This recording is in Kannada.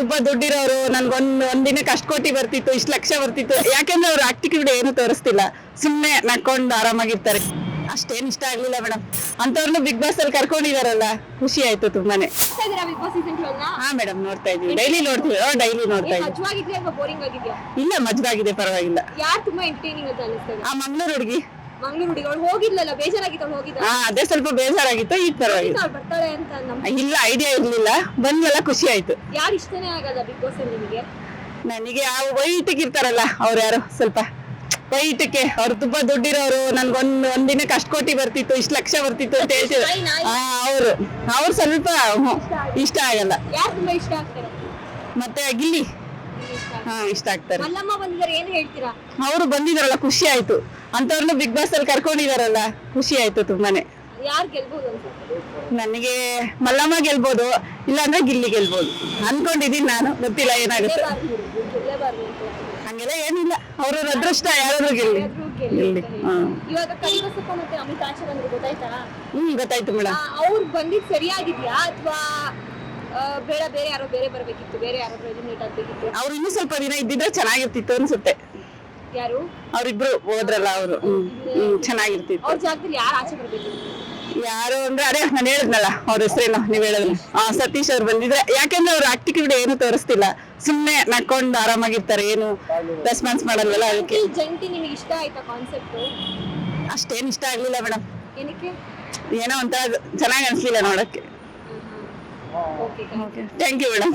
ತುಂಬಾ ದುಡ್ಡಿರೋರು ನನ್ಗೊಂದ್ ಒಂದಿನ ಕಷ್ಟ ಕೋಟಿ ಬರ್ತಿತ್ತು ಇಷ್ಟು ಲಕ್ಷ ಬರ್ತಿತ್ತು. ಯಾಕೆಂದ್ರೆ ಅವ್ರು ಆಕ್ಟಿವಿಟಿ ಏನು ತೋರಿಸ್ತಿಲ್ಲ. ಸುಮ್ಮನೆ ನಕ್ಕೊಂಡು ಆರಾಮಾಗಿರ್ತಾರೆ. ಅಷ್ಟೇನ್ ಇಷ್ಟ ಆಗ್ಲಿಲ್ಲ ಮೇಡಮ್ ಅಂತವ್ರನ್ನ ಬಿಗ್ ಬಾಸ್ ಅಲ್ಲಿ ಕರ್ಕೊಂಡಿದಾರಲ್ಲ ಖುಷಿ ಆಯ್ತು ತುಂಬಾನೇ. ಹಾ ಮೇಡಮ್ ನೋಡ್ತಾ ಇದೀವಿ ಡೈಲಿ ನೋಡ್ತೀವಿ. ಡೈಲಿ ನೋಡ್ತಾ ಇದ್ದೀವಿ. ಇಲ್ಲ ಮಜ್ವಾಗಿದೆ ಪರವಾಗಿಲ್ಲ. ಯಾರು ತುಂಬಾ ಎಂಟರ್ಟೈನಿಂಗ್ ಅಂತ ಅನಿಸ್ತದೆ? ಆ ಮಂಗ್ಳೂರ್ ಹುಡುಗಿ. ಮಂಗ್ಳೂರ್ ಹುಡುಗಿ ಅವಳು ಹೋಗಿದ್ಲಲ್ಲ ಬೇಜಾರಾಗಿತ್ತು ಅವಳು ಹೋಗಿದ್ದ ಹಾ ಅದೇ ಸ್ವಲ್ಪ ಬೇಜಾರಾಗಿತ್ತು ಈಗ ಪರವಾಗಿಲ್ಲ ಅವ್ಳು ಬರ್ತಾಳೆ ಅಂತ ನಮ್ ಇಲ್ಲ ಐಡಿಯಾ ಇರ್ಲಿಲ್ಲ. ಬಂದ್ಮೇಲೆ ಖುಷಿ ಆಯ್ತು. ಯಾರು ಇಷ್ಟನೇ ಆಗಲ್ಲ ಬಿಗ್ ಬಾಸ್ ಅಲ್ಲಿ ನಿಮಗೆ? ನನಗೆ ಆ ವೈಟಿಗೆ ಇರ್ತಾರಲ್ಲ ಅವ್ರು ಯಾರು? ಸ್ವಲ್ಪ ವೈಟಕ್ಕೆ ಅವ್ರು ತುಂಬಾ ದುಡ್ಡಿರೋರು ಒಂದ್ ಒಂದಿನಕ್ಕೆ ಅಷ್ಟ್ ಕೋಟಿ ಬರ್ತಿತ್ತು ಇಷ್ಟು ಲಕ್ಷ ಬರ್ತಿತ್ತು ಅಂತ ಹೇಳ್ತಿದ್ರು. ಆ ಅವ್ರು ಅವ್ರು ಸ್ವಲ್ಪ ಹ್ಮ್, ಇಷ್ಟ ಆಗಲ್ಲ. ಯಾರು ತುಂಬಾ ಇಷ್ಟ ಆಗ್ತಾರೆ? ಮತ್ತೆ ಗಿಲ್ಲಿ? ಇಷ್ಟ ಹಾ ಇಷ್ಟ ಆಗ್ತಾರೆ. ಮಲ್ಲಮ್ಮ ಬಂದಿದ್ದಾರೆ ಏನ್ ಹೇಳ್ತೀರಾ? ಅವರು ಬಂದಿದಾರಲ್ಲ ಖುಷಿ ಆಯ್ತು. ಅಂತವ್ರನ್ನ ಬಿಗ್ ಬಾಸ್ ಅಲ್ಲಿ ಕರ್ಕೊಂಡಿದಾರಲ್ಲ ಖುಷಿ ಆಯ್ತು ತುಂಬಾನೇ. ಯಾರು ನನಗೆ ಮಲ್ಲಮ್ಮ ಗೆಲ್ಬೋದು ಇಲ್ಲಾಂದ್ರೆ ಗಿಲ್ಲಿ ಗೆಲ್ಬೋದು. ಅನ್ಕೊಂಡಿದೀನಿ ನಾನು ಗೊತ್ತಿಲ್ಲ ಏನಾಗುತ್ತೆ. ಹಂಗೆಲ್ಲ ಏನಿಲ್ಲ ಅವ್ರವ್ರ ಅದೃಷ್ಟ ಯಾರಾದ್ರೂ ಗೆಲ್ಲಿ. ಗೆಲ್ಲಿ ಇವಾಗ ಕರಿಬಸಪ್ಪ ಮತ್ತೆ ಅಮಿತ್ ಆಚೆ ಬಂದ್ರು ಗೊತ್ತಾಯ್ತಾ? ಹ್ಮ್ ಗೊತ್ತಾಯ್ತು ಮೇಡಮ್ ಅವ್ರು ಬಂದಿದ್ ಸರಿಯಾಗಿದ್ಯಾ? ಅಥವಾ ಬೇಡ ಬೇರೆ ಯಾರೋ ಬೇರೆ ಬರ್ಬೇಕಿತ್ತು ಬೇರೆ ಯಾರಾದ್ರೂ ಎಲಿಮಿನೇಟ್ ಆಗ್ಬೇಕಿತ್ತು? ಅವ್ರು ಇನ್ನೂ ಸ್ವಲ್ಪ ದಿನ ಇದ್ದಿದ್ರೆ ಚೆನ್ನಾಗಿರ್ತಿತ್ತು ಅನ್ಸುತ್ತೆ. ಯಾರು? ಅವ್ರಿಬ್ರು ಹೋದ್ರಲ್ಲ ಅವರು. ಹ್ಮ್ ಚೆನ್ನಾಗಿರ್ತಿತ್ತು. ಅವ್ರ ಜಾಗದಲ್ಲಿ ಯಾರು ಆಚೆ ಬರ್ಬೇಕು? ಯಾರು ಅಂದ್ರೆ ಅದೇ ನಾನು ಹೇಳಿದ್ನಲ್ಲ ಅವ್ರ ಹೆಸರೇನು ನೀವ್ ಹೇಳಿದ್ರೆ ಆ ಸತೀಶ್ ಅವ್ರು ಬಂದಿದ್ರೆ ಯಾಕಂದ್ರೆ ಅವ್ರು ಆಕ್ಟಿವಿಟಿ ಏನು ತೋರಿಸ್ತಿಲ್ಲ. ಸುಮ್ನೆ ನಕ್ಕೊಂಡು ಆರಾಮಾಗಿರ್ತಾರೆ ಏನು ರೆಸ್ಪಾನ್ಸ್ ಮಾಡಲ್ವಲ್ಲ ಅದಕ್ಕೆ. ಈ ಜಂಟಿ ನಿಮಗೆ ಇಷ್ಟ ಆಯ್ತಾ ಕಾನ್ಸೆಪ್ಟ್ ಅಷ್ಟೇನ್ ಇಷ್ಟ ಆಗ್ಲಿಲ್ಲ ಮೇಡಮ್ ಏನಕ್ಕೆ? ಏನೋ ಒಂಥರ ಚೆನ್ನಾಗಿ ಅನ್ಸ್ಲಿಲ್ಲ ನೋಡಕ್ಕೆ. Okay thank you madam